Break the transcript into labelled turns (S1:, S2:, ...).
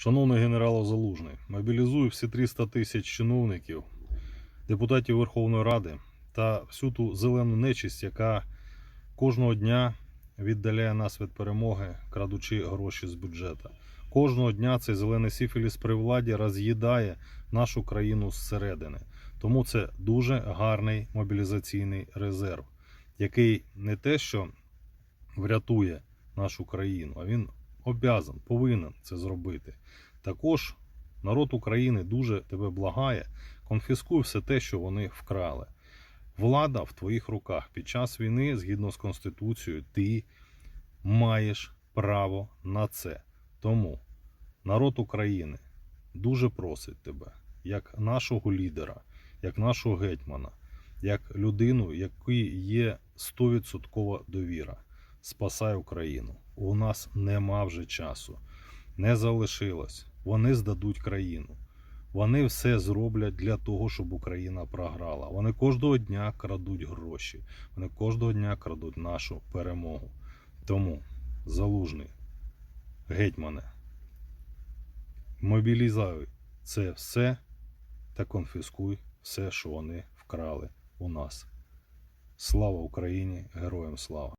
S1: Шановний генерал Залужний, мобілізую всі 300 тисяч чиновників, депутатів Верховної Ради та всю ту зелену нечисть, яка кожного дня віддаляє нас від перемоги, крадучи гроші з бюджету. Кожного дня цей зелений сіфіліс при владі роз'їдає нашу країну зсередини. Тому це дуже гарний мобілізаційний резерв, який не те, що врятує нашу країну, а він обязан, повинен це зробити. Також народ України дуже тебе благає, конфіскуй все те, що вони вкрали. Влада в твоїх руках. Під час війни, згідно з Конституцією, ти маєш право на це. Тому народ України дуже просить тебе, як нашого лідера, як нашого гетьмана, як людину, якій є 100% довіра. Спасай Україну. У нас нема вже часу. Не залишилось. Вони здадуть країну. Вони все зроблять для того, щоб Україна програла. Вони кожного дня крадуть гроші. Вони кожного дня крадуть нашу перемогу. Тому залужний, гетьмане, мобілізуй це все та конфіскуй все, що вони вкрали у нас. Слава Україні! Героям слава!